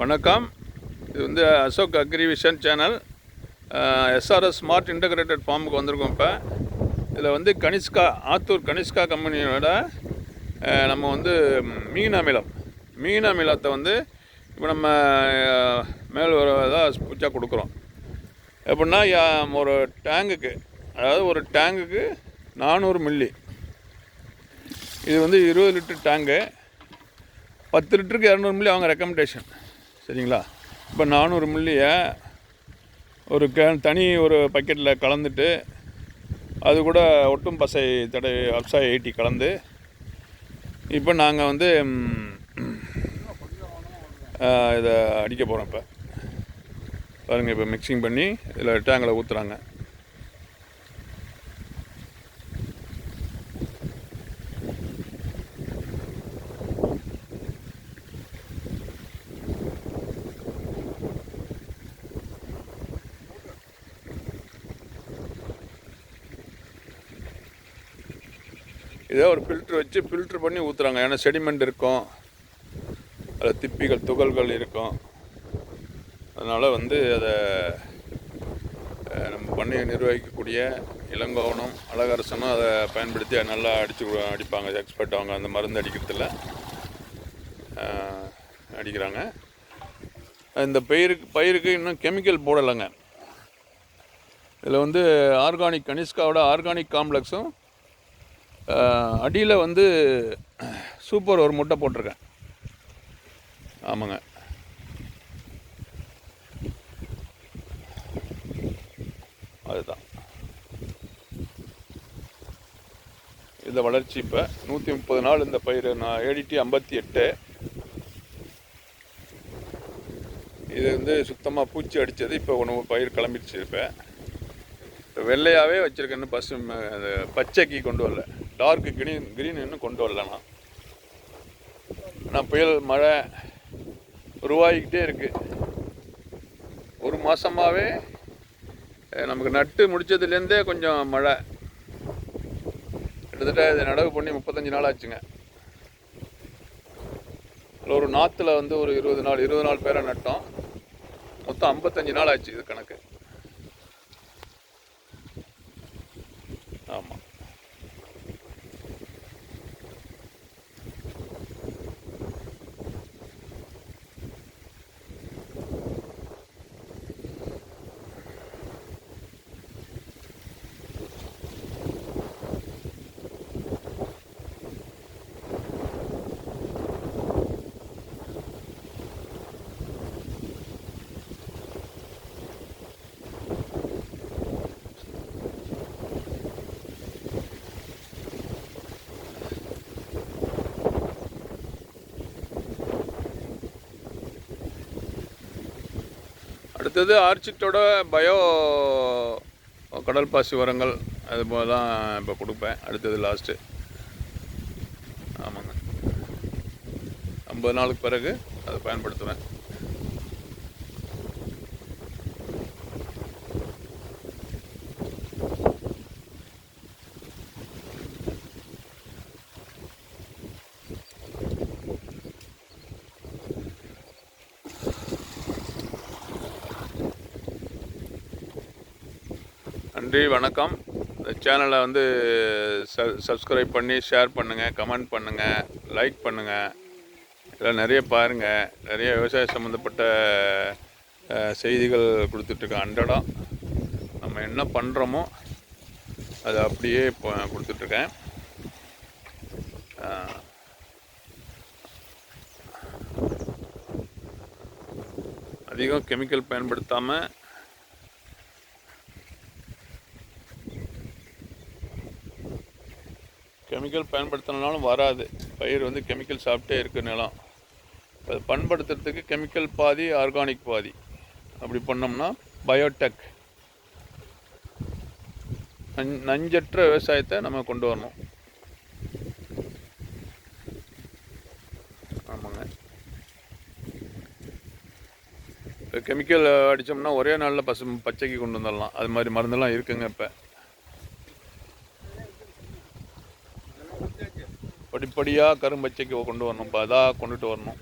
வணக்கம். இது வந்து Ashok Agrivision channel. SRS smart integrated ஃபார்முக்கு வந்திருக்கோம் இப்போ. இதில் வந்து கனிஷ்கா ஆத்தூர் கனிஷ்கா கம்பெனியோட நம்ம வந்து மீன் அமிலம். மீன் அமிலத்தை வந்து இப்போ நம்ம மேல் ஒரு இதாக கொடுக்குறோம். எப்படின்னா ஒரு டேங்குக்கு அதாவது ஒரு டேங்குக்கு நானூறு மில்லி. இது வந்து இருபது லிட்டர் டேங்கு. பத்து லிட்டருக்கு இரநூறு மில்லி அவங்க ரெக்கமெண்டேஷன் சரிங்களா? இப்போ நானூறு மில்லியை ஒரு கே தனி ஒரு பக்கெட்டில் கலந்துட்டு அது கூட ஒட்டும் பசை தடை அப்சா எயிட்டி கலந்து இப்போ நாங்கள் வந்து இதை அடிக்க போகிறோம் இப்போ. பாருங்கள் இப்போ மிக்சிங் பண்ணி இதில் டேங்கில் ஊற்றுறாங்க இதே ஒரு ஃபில்ட்ரு வச்சு ஃபில்ட்ரு பண்ணி ஊற்றுறாங்க ஏன்னா செடிமெண்ட் இருக்கும். அதில் திப்பிகள் துகள்கள் இருக்கும். அதனால் வந்து அதை நம்ம பண்ணையை நிர்வகிக்கக்கூடிய இளங்கோவனும் அழகரசனும் அதை பயன்படுத்தி அதை நல்லா அடிச்சு அடிப்பாங்க. எக்ஸ்பர்ட் அவங்க அந்த மருந்து அடிக்கிறதுல. அடிக்கிறாங்க. இந்த பயிருக்கு பயிருக்கு இன்னும் கெமிக்கல் போடலைங்க. இதில் வந்து ஆர்கானிக் கனிஷ்காவோட ஆர்கானிக் காம்ப்ளெக்ஸும் அடியில் வந்து சூப்பர் ஒரு முட்டை போட்டிருக்கேன். ஆமாங்க. அதுதான். இந்த வளர்ச்சி இப்போ நூற்றி முப்பது நாள் இந்த பயிர் நான் ஏடிடி ஐம்பத்தி எட்டு. இது வந்து சுத்தமாக பூச்சி அடித்தது இப்போ உணவு பயிர் கிளம்பிடுச்சு இப்போ. இப்போ வெள்ளையாகவே வச்சுருக்கேன்னு பஸ் அது பச்சைக்கு கொண்டு வரல. டார்க் கிரீன் கிரீன் இன்னும் கொண்டு வரலண்ணா. ஆனால் புயல் மழை உருவாகிக்கிட்டே இருக்குது ஒரு மாதமாகவே நமக்கு நட்டு முடிச்சதுலேருந்தே கொஞ்சம் மழை. கிட்டத்தட்ட இதை நடவு பண்ணி முப்பத்தஞ்சு நாள் ஆச்சுங்க. அதில் ஒரு நாற்றுல வந்து ஒரு இருபது நாள் இருபது நாள் பேரை நட்டோம். மொத்தம் ஐம்பத்தஞ்சு நாள் ஆச்சு இது கணக்கு. அடுத்தது ஆர்ச்சிட்டோட பயோ கடல் பாசி உரங்கள் அது போல தான் இப்போ கொடுப்பேன். அடுத்தது லாஸ்ட்டு ஆமாங்க. ஐம்பது நாளுக்கு பிறகு அதை பயன்படுத்துவேன். நன்றி வணக்கம். இந்த சேனலை வந்து ச சப்ஸ்கிரைப் பண்ணி ஷேர் பண்ணுங்கள் கமெண்ட் பண்ணுங்கள் லைக் பண்ணுங்கள் இதெல்லாம் நிறைய பாருங்கள் நிறைய விவசாய சம்மந்தப்பட்ட செய்திகள் கொடுத்துட்ருக்கேன். அன்றாடம் நம்ம என்ன பண்ணுறோமோ அதை அப்படியே இப்போ கொடுத்துட்ருக்கேன். அதிகம் கெமிக்கல் பயன்படுத்தாமல் கெமிக்கல் பயன்படுத்தினாலும் வராது. பயிர் வந்து கெமிக்கல் சாப்பிட்டே இருக்கு நிலம். அது பண்படுத்துறதுக்கு கெமிக்கல் பாதி ஆர்கானிக் பாதி. அப்படி பண்ணோம்னா பயோடெக். நஞ்சற்ற விவசாயத்தை நம்ம கொண்டு வரணும். ஆமாங்க. இப்போ கெமிக்கல் அடித்தோம்னா ஒரே நாளில் பசு பச்சைக்கு கொண்டு வந்துடலாம். அது மாதிரி மருந்தெல்லாம் இருக்குங்க இப்போ. படிப்படியாக கரும்பச்சைக்கு கொண்டு வரணும். அதாக கொண்டுட்டு வரணும்.